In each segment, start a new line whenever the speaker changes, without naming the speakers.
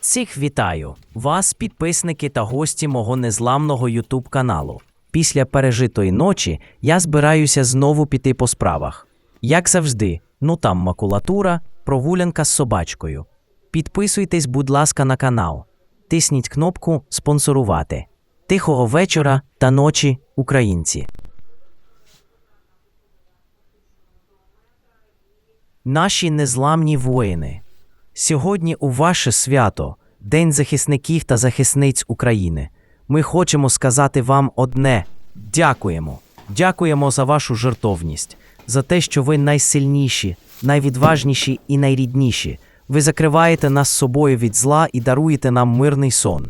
Цих вітаю вас, підписники та гості мого незламного Ютуб каналу. Після пережитої ночі я збираюся знову піти по справах. Як завжди, ну там макулатура, прогулянка з собачкою. Підписуйтесь, будь ласка, на канал. Тисніть кнопку спонсорувати. Тихого вечора та ночі, українці. Наші незламні воїни. Сьогодні у ваше свято, День захисників та захисниць України. Ми хочемо сказати вам одне: дякуємо. Дякуємо за вашу жертовність, за те, що ви найсильніші, найвідважніші і найрідніші. Ви закриваєте нас собою від зла і даруєте нам мирний сон.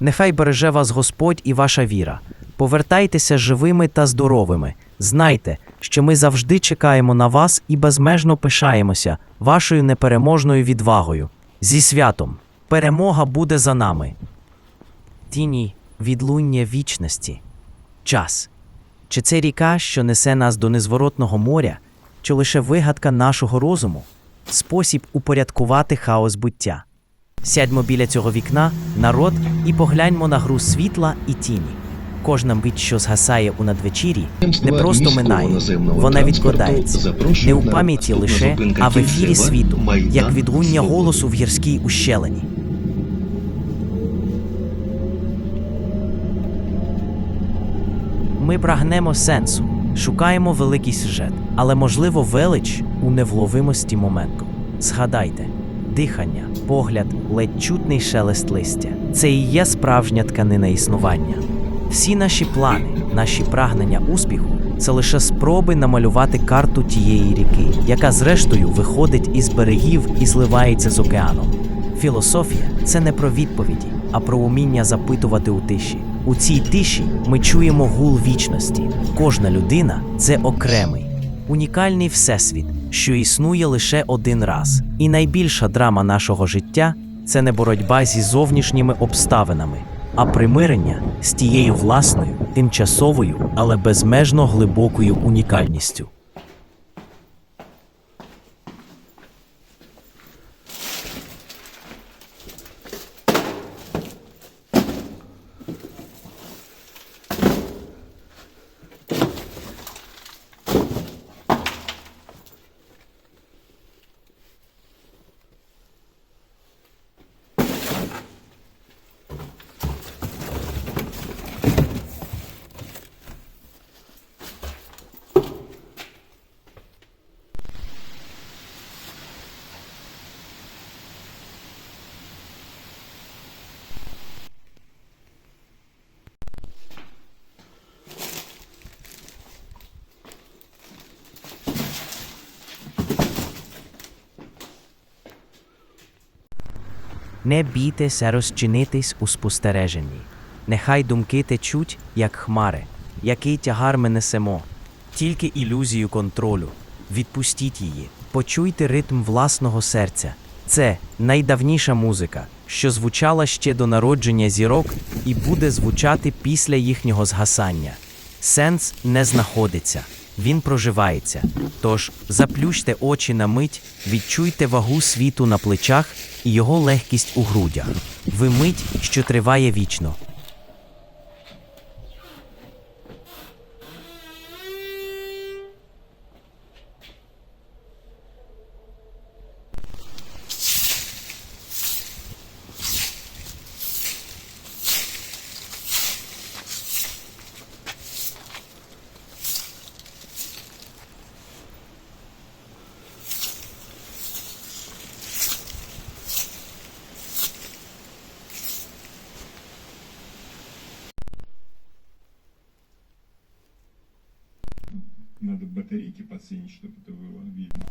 Нехай береже вас Господь і ваша віра. Повертайтеся живими та здоровими. Знайте, що ми завжди чекаємо на вас і безмежно пишаємося вашою непереможною відвагою. Зі святом! Перемога буде за нами. Тіні відлуння вічності. Час. Чи це ріка, що несе нас до незворотного моря, чи лише вигадка нашого розуму, спосіб упорядкувати хаос буття? Сядьмо біля цього вікна, народ, і погляньмо на гру світла і тіні. Кожна мить, що згасає у надвечірі, не просто минає, вона відкладається. Не у пам'яті лише, а в ефірі світу, як відлуння голосу в гірській ущелині. Ми прагнемо сенсу, шукаємо великий сюжет, але можливо велич у невловимості моменту. Згадайте, дихання, погляд, ледь чутний шелест листя. Це і є справжня тканина існування. Всі наші плани, наші прагнення успіху це лише спроби намалювати карту тієї ріки, яка зрештою виходить із берегів і зливається з океаном. Філософія це не про відповіді, а про уміння запитувати у тиші. У цій тиші ми чуємо гул вічності. Кожна людина це окремий, унікальний всесвіт, що існує лише один раз. І найбільша драма нашого життя це не боротьба зі зовнішніми обставинами, а примирення з тією власною, тимчасовою, але безмежно глибокою унікальністю. Не бійтеся розчинитись у спостереженні. Нехай думки течуть, як хмари, який тягар ми несемо, тільки ілюзію контролю. Відпустіть її, почуйте ритм власного серця. Це найдавніша музика, що звучала ще до народження зірок і буде звучати після їхнього згасання. Сенс не знаходиться, він проживається. Тож заплющте очі на мить, відчуйте вагу світу на плечах і його легкість у грудях. Ви мить, що триває вічно.
батарейки подсоединить, чтобы это было видно.